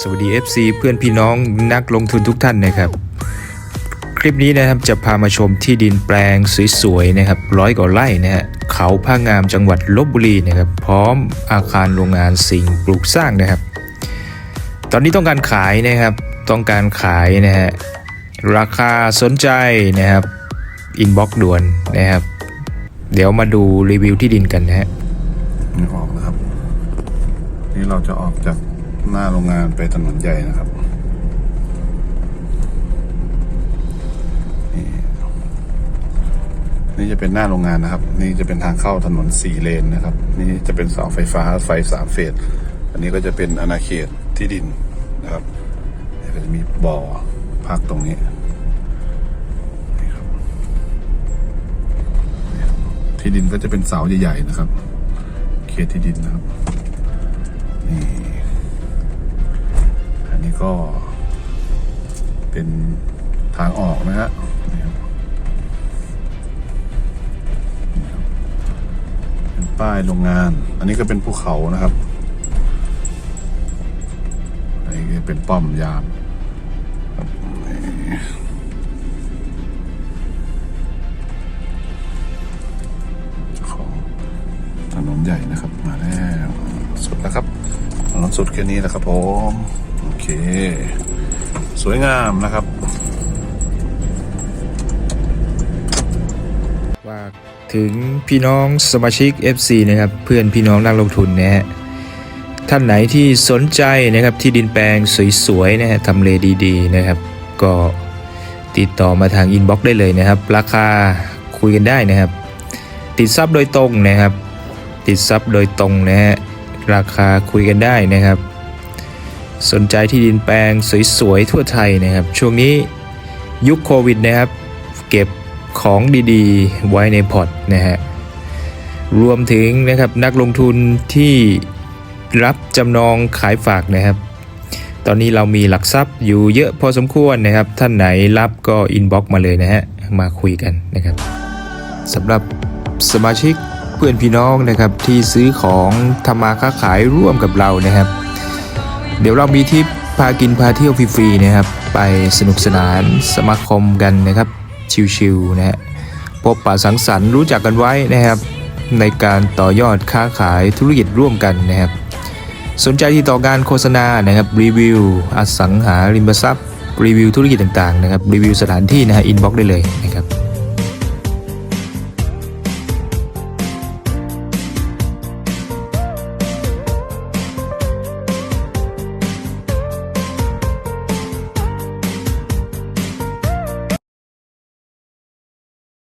สวัสดี FC เพื่อนพี่น้องนักลงทุนทุกท่านนะครับ คลิปนี้นะครับจะพามาชมที่ดินแปลงสวยๆนะครับร้อยกว่าไร่นะฮะเขาผ้างามจังหวัดลบบุรีนะครับ พร้อมอาคารโรงงานสิ่งปลูกสร้างนะครับ ตอนนี้ต้องการขายนะครับต้องการขายนะฮะราคาสนใจนะครับอินบ็อกด่วนนะครับ เดี๋ยวมาดูรีวิวที่ดินกันนะฮะนี่ออกนะครับ นี่เราจะออกจาก หน้าโรงงานไปถนนใหญ่นะครับนี่นี่จะเป็นหน้าโรงงานนะครับ นี่จะเป็นทางเข้าถนนสี่เลนนะครับ นี่จะเป็นเสาไฟฟ้าไฟสามเฟสอันนี้ก็จะเป็นอาณาเขตที่ดินนะครับนี่ก็จะมีบ่อพักตรงนี้ที่ดินก็จะเป็นเสาใหญ่ๆนะครับ เขตที่ดินนะครับ ก็เป็นทางออกนะฮะนี่ครับเป็นป้ายโรงงาน อันนี้ก็เป็นภูเขานะครับอันนี้เป็นป้อมยามของถนนใหญ่นะครับ มาแล้ว สุดแล้วครับถนนสุดแค่นี้แหละครับผม เค สวยงามนะครับฝาถึงพี่น้องสมาชิก FC นะครับ เพื่อนพี่น้องนักลงทุนนะฮะท่านไหนที่สนใจนะครับที่ดินแปลงสวยๆนะฮะทำเลดีๆนะครับ ก็ติดต่อมาทางอินบ็อกซ์ได้เลยนะครับ ราคาคุยกันได้นะครับ ติดซับโดยตรงนะครับ ติดซับโดยตรงนะฮะราคาคุยกันได้นะครับ สนใจที่ดินแปลงสวยๆทั่วไทยนะครับ ช่วงนี้ยุคโควิดนะครับ เก็บของดีๆ ไว้ในพอร์ตนะฮะรวมถึงนะครับนักลงทุนที่รับจำนองขายฝากนะครับ ตอนนี้เรามีหลักทรัพย์อยู่เยอะพอสมควรนะครับ ท่านไหนรับก็อินบ็อกมาเลยนะฮะมาคุยกันนะครับสำหรับสมาชิกเพื่อนพี่น้องนะครับที่ซื้อของทำมาค้าขายร่วมกับเรานะครับ เดี๋ยวเรามีทริปพากินพาเที่ยวฟรีๆนะครับ ไปสนุกสนานสมาคมกันนะครับ ชิวๆนะฮะพบปะสังสรรค์รู้จักกันไว้นะครับ ในการต่อยอดค้าขายธุรกิจร่วมกันนะครับ สนใจที่ต่อการโฆษณานะครับรีวิวอสังหาริมทรัพย์รีวิวธุรกิจต่างๆนะครับรีวิวสถานที่นะฮะอินบ็อกได้เลยนะครับ